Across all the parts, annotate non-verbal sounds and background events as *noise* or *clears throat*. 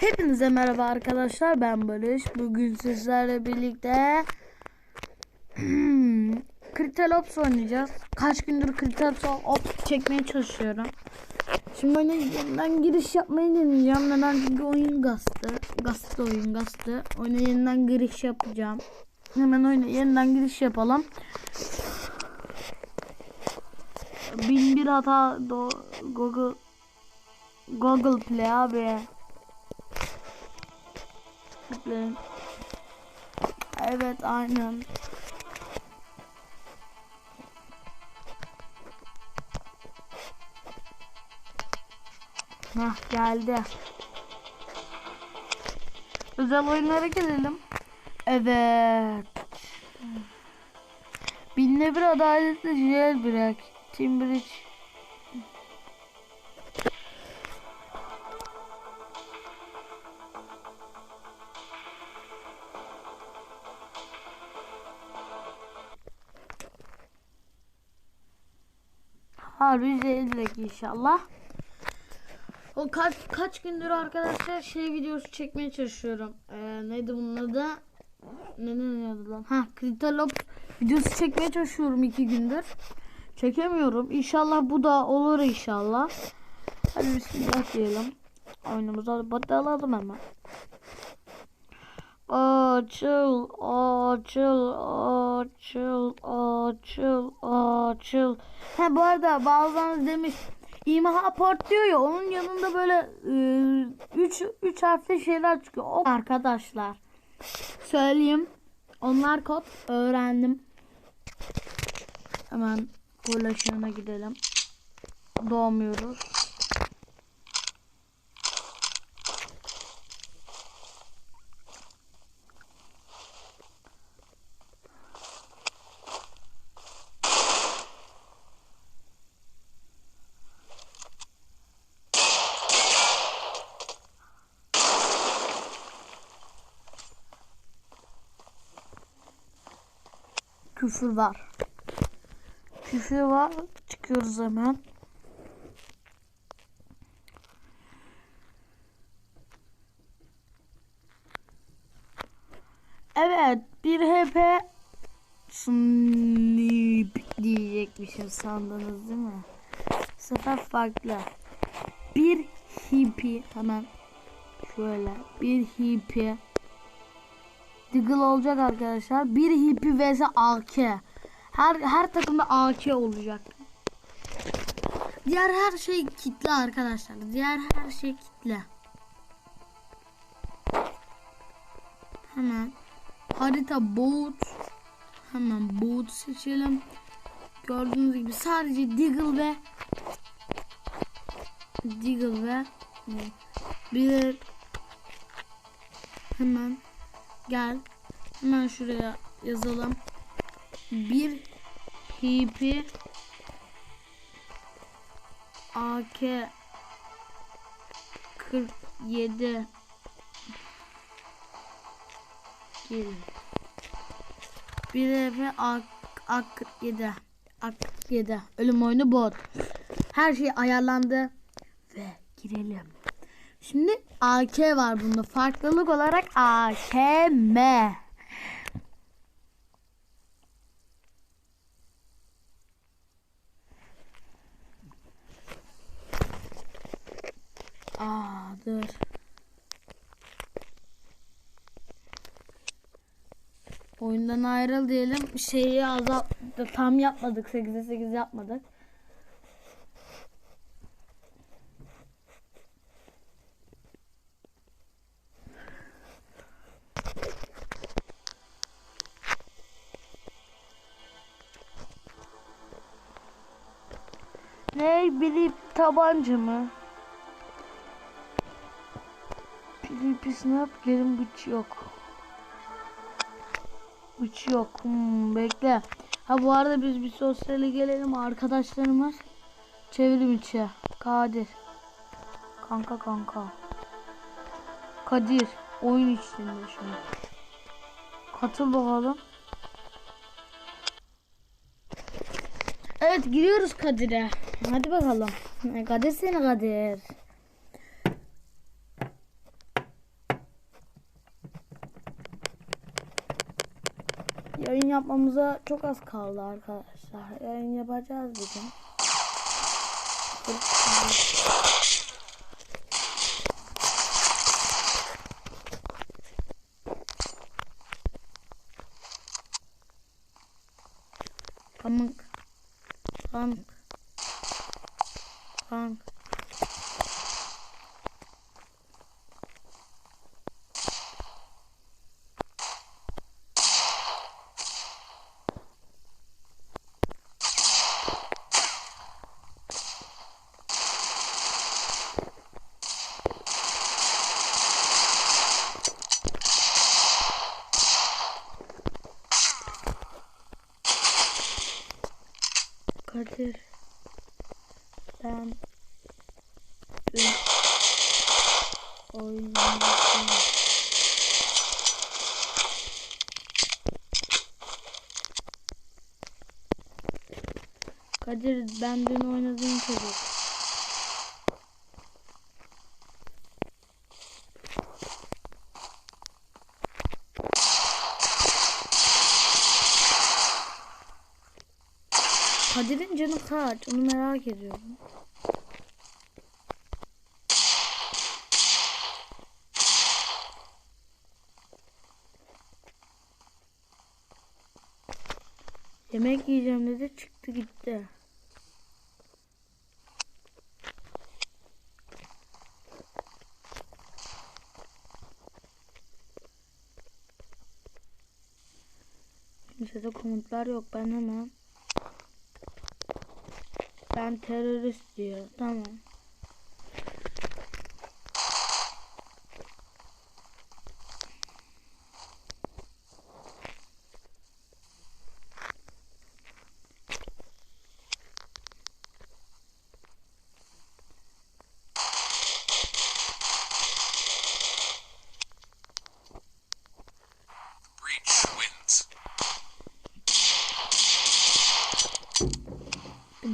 Hepinize merhaba arkadaşlar ben Barış. Bugün sizlerle birlikte *clears throat* hmm, oynayacağız. Kaç gündür Ops çekmeye çalışıyorum. Şimdi oyuna yeniden giriş yapmayı deneyeceğim. Neden? Çünkü oyun gastı. Gastı oyun gastı. Oyuna yeniden giriş yapacağım. Hemen oyuna yeniden giriş yapalım. Bin bir hata do Google Google Play abi. Tıklayın. Evet aynen. Hah geldi. Özel oyunlara gelelim. Evet. Binle bir adaletli jailbreak. Timbridge. İnşallah. O kaç kaç gündür arkadaşlar şey videosu çekmeye çalışıyorum. Ee, neydi bunun adı? Ne deniyordu lan? Ha, Crystal Ops videosu çekmeye çalışıyorum iki gündür. Çekemiyorum. İnşallah bu da olur inşallah. Hadi bismillah diyelim. Oyunumuza batalım hemen. Açıl, açıl, açıl, açıl, açıl. Ha bu arada bazılarınız demiş İMA port diyor ya onun yanında böyle 3 ıı, 3 harfli şeyler çıkıyor. O arkadaşlar söyleyeyim. Onlar kod öğrendim. Hemen ulaşımına gidelim. Doğmuyoruz. Küfür var. Küfür var. Çıkıyoruz hemen. Evet. Bir HP Snip diyecekmişim sandınız değil mi? Sefer farklı. Bir hippie hemen şöyle bir hippie Diggle olacak arkadaşlar. Bir hippie vs AK. Her her takımda AK olacak. Diğer her şey kitle arkadaşlar. Diğer her şey kitle. Hemen harita boot. Hemen boot seçelim. Gördüğünüz gibi sadece Diggle ve Diggle ve bir hemen Gel. Hemen şuraya yazalım. Bir hipi AK 47 Gelin. Bir Efe AK, AK 47 AK 47 Ölüm oyunu bot. Her şey ayarlandı ve girelim. Şimdi AK var bunda. Farklılık olarak AKM. Aa dur. Oyundan ayrıl diyelim. Şeyi azalt tam yapmadık. 8'e 8 yapmadık. Tabanca mı? PvP snap gelin bıç yok. Bıç yok. Hmm, bekle. Ha bu arada biz bir sosyale gelelim arkadaşlarımız. Çevirim içi. Kadir. Kanka kanka. Kadir. Oyun içinde şimdi. Katıl bakalım. Evet giriyoruz Kadir'e. Hadi bakalım. Ne Kadir seni Kadir. Yayın yapmamıza çok az kaldı arkadaşlar. Yayın yapacağız bir gün. Pamuk. Pamuk. Kadir. Ben dün oynadım. Kadir ben dün oynadığım çocuk. Kadir'in canı kaç? Onu merak ediyorum. Yemek yiyeceğim dedi çıktı gitti. Kimsede komutlar yok ben hemen ben terörist diyor. Tamam.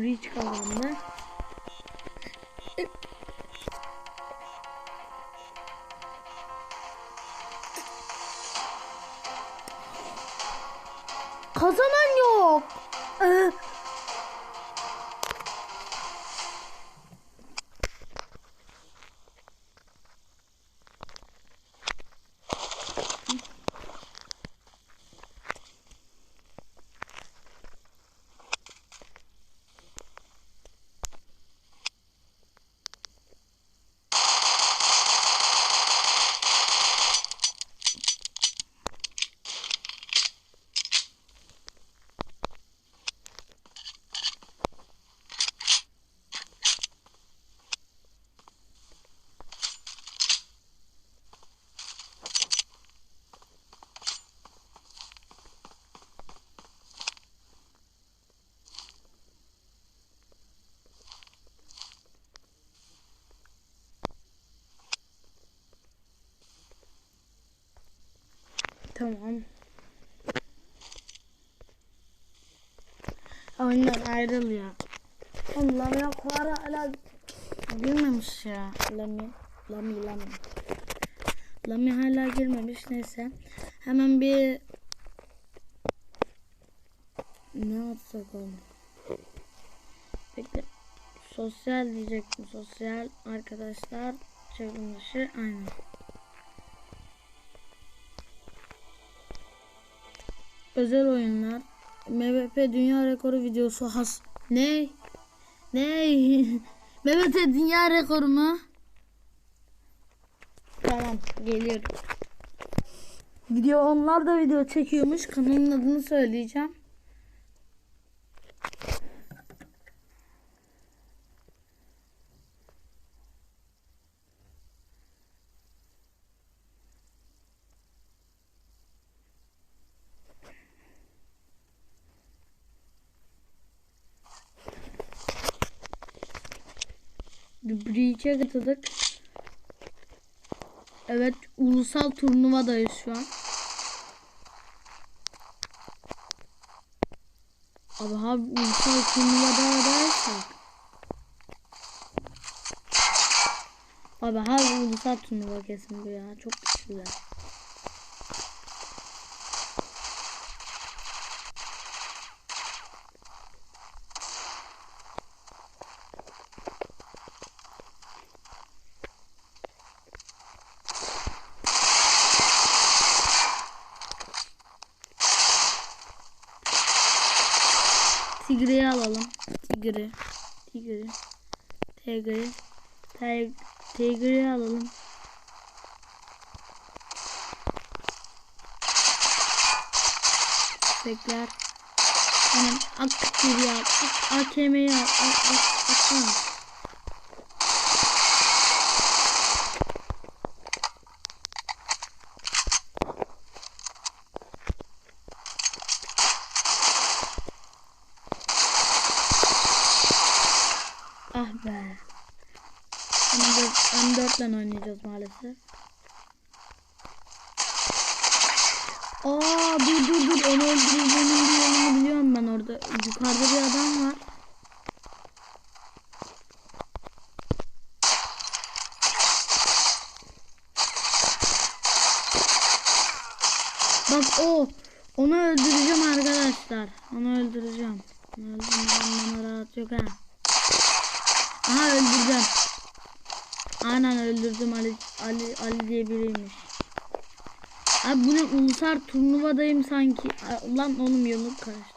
Breach kazandı. Tamam. Oyundan ayrıl ya. Allah'ım ya Kuara hala girmemiş ya. Lami, Lami, Lami. Lami hala girmemiş neyse. Hemen bir ne atsak oğlum? Bekle. Sosyal diyecektim. Sosyal arkadaşlar çevrim dışı aynen. Özel oyunlar. MVP dünya rekoru videosu has. Ne? Ne? *laughs* MVP dünya rekoru mu? Tamam geliyorum. Video onlar da video çekiyormuş. Kanalın adını söyleyeceğim. Breach'e katıldık. Evet ulusal turnuvadayız şu an. Abi abi ulusal turnuvadaysak. Abi abi ulusal turnuva kesin bu ya. Çok güçlüler. Tigre'yi alalım. Tigre. Tigre. Tigre. Tig- Tigre'yi alalım. Bekler. Hemen ak geri al. Ak, AKM'yi al. Ak, ak, atsana. Ah Aa dur dur dur onu öldüreceğimin bir yolunu biliyorum ben orada. Yukarıda bir adam var. Bak o. Onu öldüreceğim arkadaşlar. Onu öldüreceğim. Onu öldürmeden bana rahat yok ha. Aha öldüreceğim. Aynen öldürdüm Ali Ali Ali diye biriymiş. Abi bu ne ulusal turnuvadayım sanki. Lan oğlum yıllık karıştı.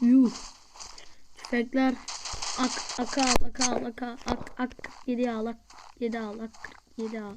Yuh. Tüfekler. Ak, aka aka aka, ak, ak, yedi al, ak, yedi al, ak, yedi al.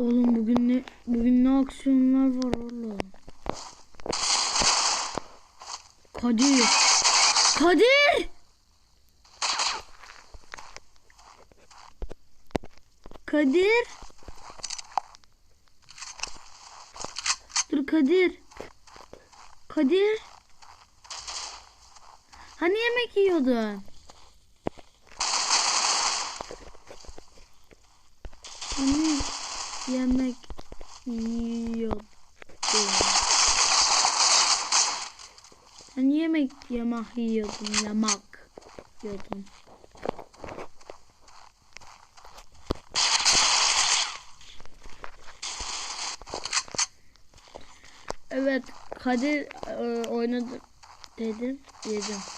Oğlum bugün ne bugün ne aksiyonlar var oğlum. Kadir. Kadir. Kadir. Dur Kadir. Kadir. Hani yemek yiyordun? Hani yemek yiyordum. Hani yemek yemek yiyordum. Yemek yiyordum. Evet Kadir e, oynadı dedim yedim.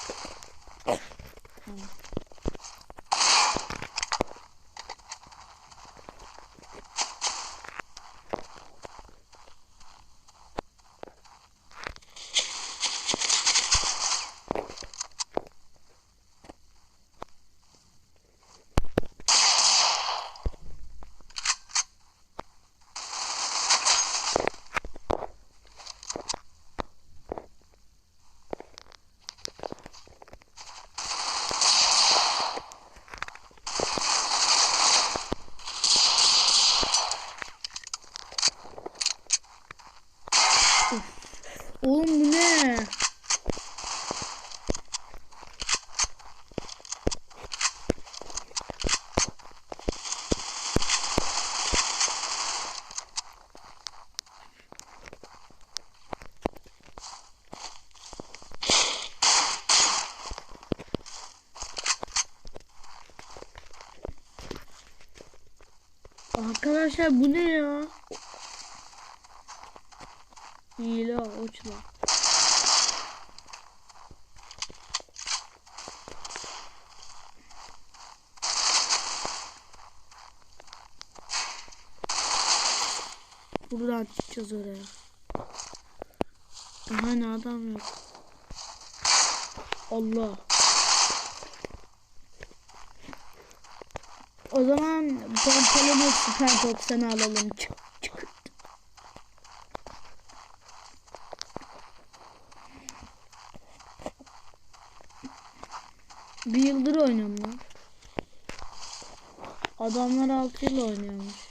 Tamam. Oğlum bu ne? Arkadaşlar bu ne ya? Hile uçla. Buradan çıkacağız oraya. Aha ne adam yok. Allah. O zaman pompalını süper top sana alalım. Çık çık. Bir yıldır oynuyorum lan. Adamlar 6 yıl oynuyormuş.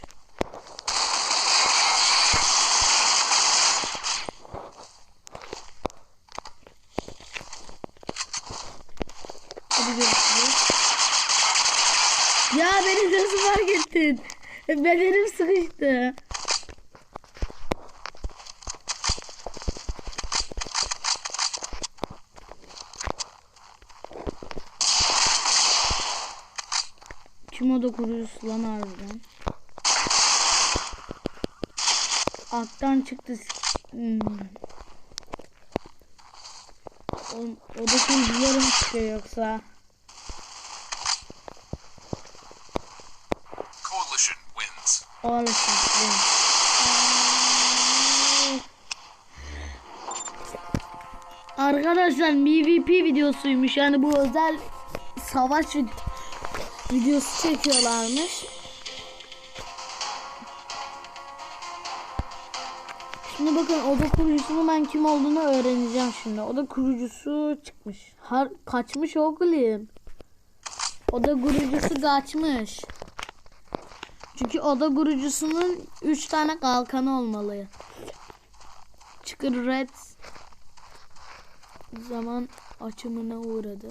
Hadi görüşürüz. Ya beni nasıl fark ettin? Bedenim sıkıştı. Kimo da kuruyorsun lan harbiden. Alttan çıktı. Hmm. O, o da şimdi yarım çıkıyor yoksa. Olsun. Arkadaşlar PvP videosuymuş. Yani bu özel savaş vid- videosu çekiyorlarmış. Şimdi bakın oda kurucusunun ben kim olduğunu öğreneceğim şimdi. Oda kurucusu çıkmış. Har kaçmış oğlum. Oda kurucusu kaçmış. Çünkü oda kurucusunun 3 tane kalkanı olmalı. Çıkır Red zaman açımına uğradı.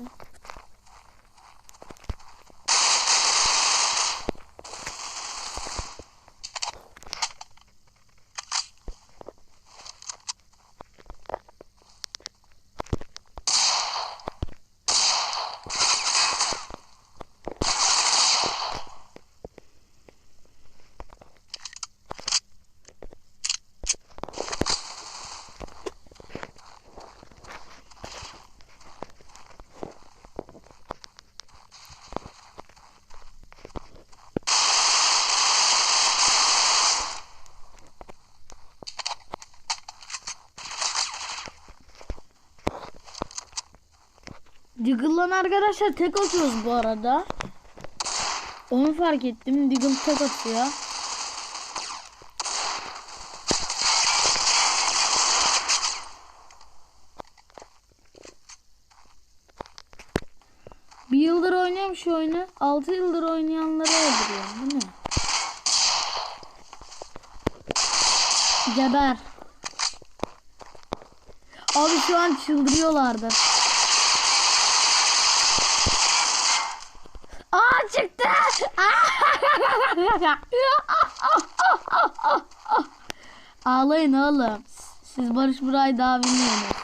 Diggle'lan arkadaşlar tek atıyoruz bu arada. Onu fark ettim. Diggle tek atıyor. Bir yıldır oynuyorum şu oyunu. 6 yıldır oynayanları öldürüyorum değil mi? Geber. Abi şu an çıldırıyorlardı. Aa çıktı. Ağlayın oğlum. Siz Barış Buray'ı daha bilmiyorsunuz.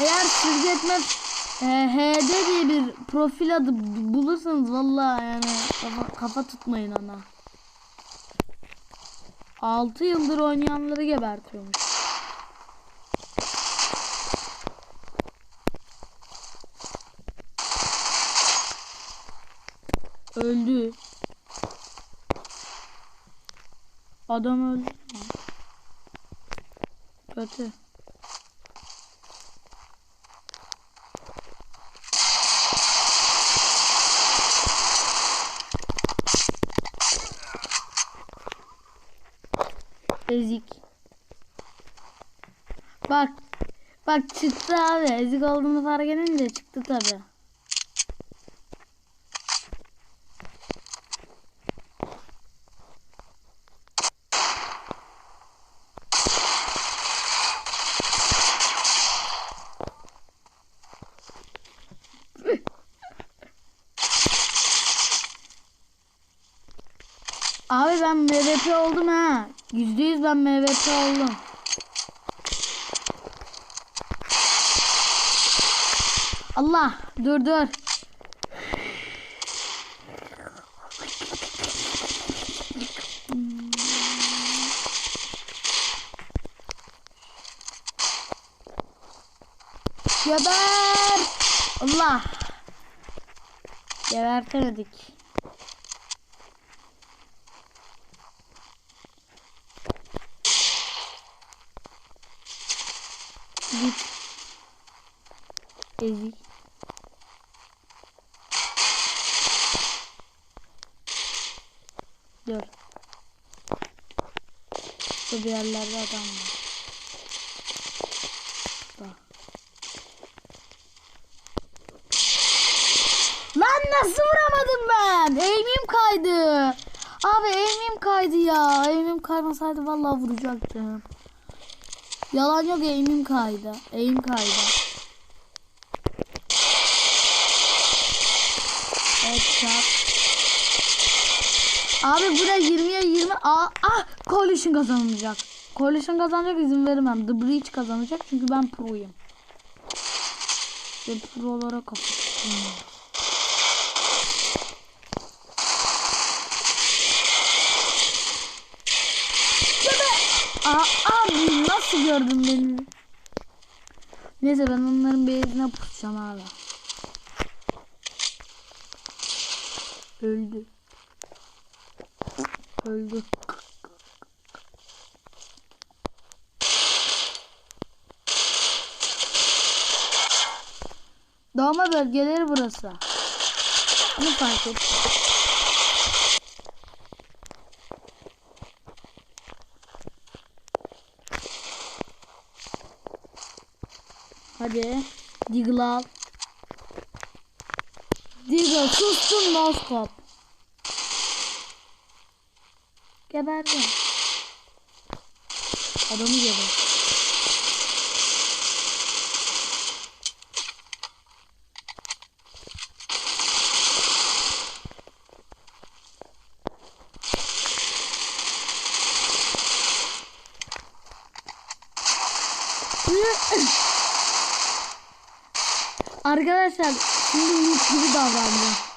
Eğer Sürgetme e, HD diye bir profil adı bulursanız vallahi yani kafa, kafa tutmayın ona. 6 yıldır oynayanları gebertiyormuş. Öldü. Adam öldü. Kötü. Ezik. Bak. Bak çıktı abi. Ezik olduğunu fark edince çıktı tabi. Abi ben MVP oldum ha. Yüzde yüz ben Oldum. Allah dur dur. Geber. Allah. Gebertemedik. Ezik. Dur. Bu bir yerlerde adam var. Bak. Lan nasıl vuramadım ben? Eğimim kaydı. Abi eğimim kaydı ya. Eğimim kaymasaydı vallahi vuracaktım. Yalan yok eğimim kaydı. Eğim kaydı. Abi buraya 20'ye 20. Aa, ah Coalition kazanacak. Coalition kazanacak izin vermem. The Breach kazanacak çünkü ben pro'yum. Ve pro'lara kapattım. Aa, abi nasıl gördün beni? Neyse ben onların bezine pusacağım abi. Öldü. Öldü. Doğma bölgeleri burası. Bunu fark et. Hadi. Deagle al. Deagle sustun Moskop. Geberdim. Adamı geber. Arkadaşlar şimdi noob gibi davranacağım.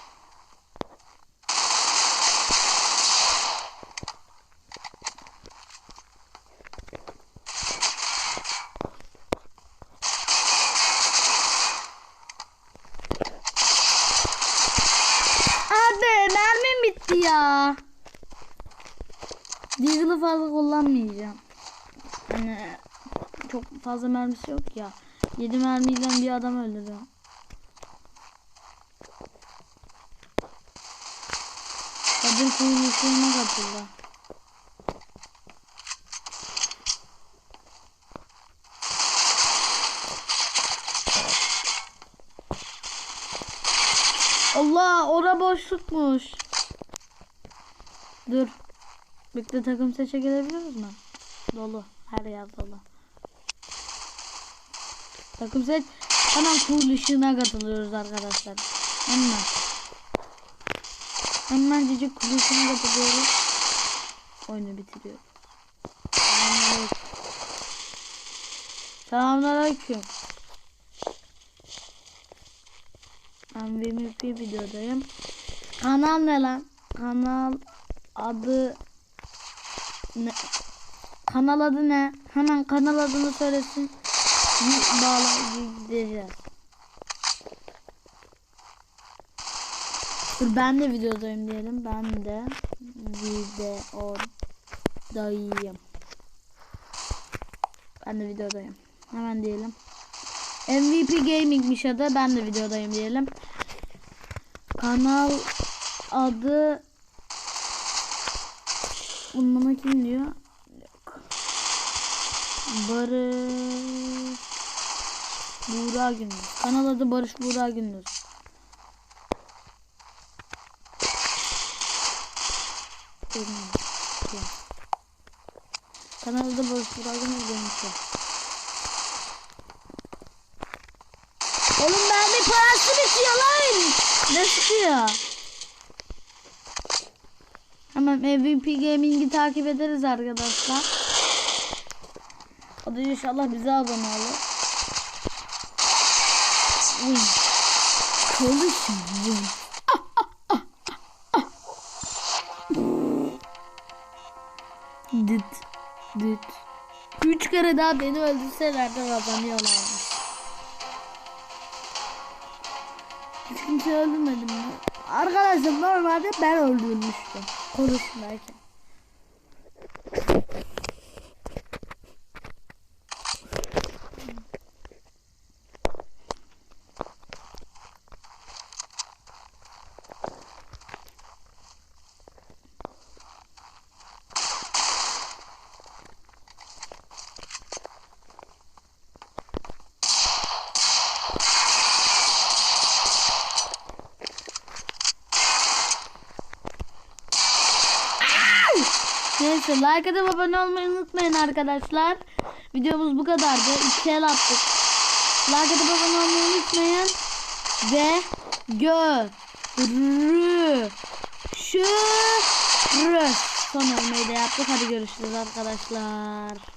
Abi mermim bitti ya. Deagle'ı fazla kullanmayacağım. Hani çok fazla mermisi yok ya. 7 mermiyle bir adam öldürüyorum. Kadir kuyruğuna katıldı. Allah ora boşlukmuş. Dur. Bekle takım seçe gelebiliyoruz mu? Dolu. Her yer dolu. Takım seç. Hemen ışığına katılıyoruz arkadaşlar. Hemen. Hemen cici cool ışığına katılıyoruz. Oyunu bitiriyor. Selamünaleyküm. Ben MVP videodayım. Kanal ne lan? Kanal adı ne? Kanal adı ne? Hemen kanal adını söylesin. Dur ben de videodayım diyelim. Ben de videodayım. Ben de videodayım. Hemen diyelim. MVP Gaming'miş adı. Ben de videodayım diyelim. Kanal adı Bunun kim diyor? Yok. Barış Buğra Gündüz. Kanal adı Barış Buğra Gündüz. Kanal adı Barış Buğra Gündüz demişler. Oğlum mermi parası bitiyor lan. Ne sıkıyor? Hemen MVP Gaming'i takip ederiz arkadaşlar. O da inşallah bize abone olur. Çalışın. Dıt. Dıt. Üç kere daha beni öldürseler de kazanıyorlarmış. Hiç kimse öldürmedim mi? Arkadaşlar normalde ben öldürmüştüm. Konuşmayken. Neyse like atıp abone olmayı unutmayın arkadaşlar. Videomuz bu kadardı. İki el attık. Like atıp abone olmayı unutmayın. Ve görü şu son olmayı da yaptık. Hadi görüşürüz arkadaşlar.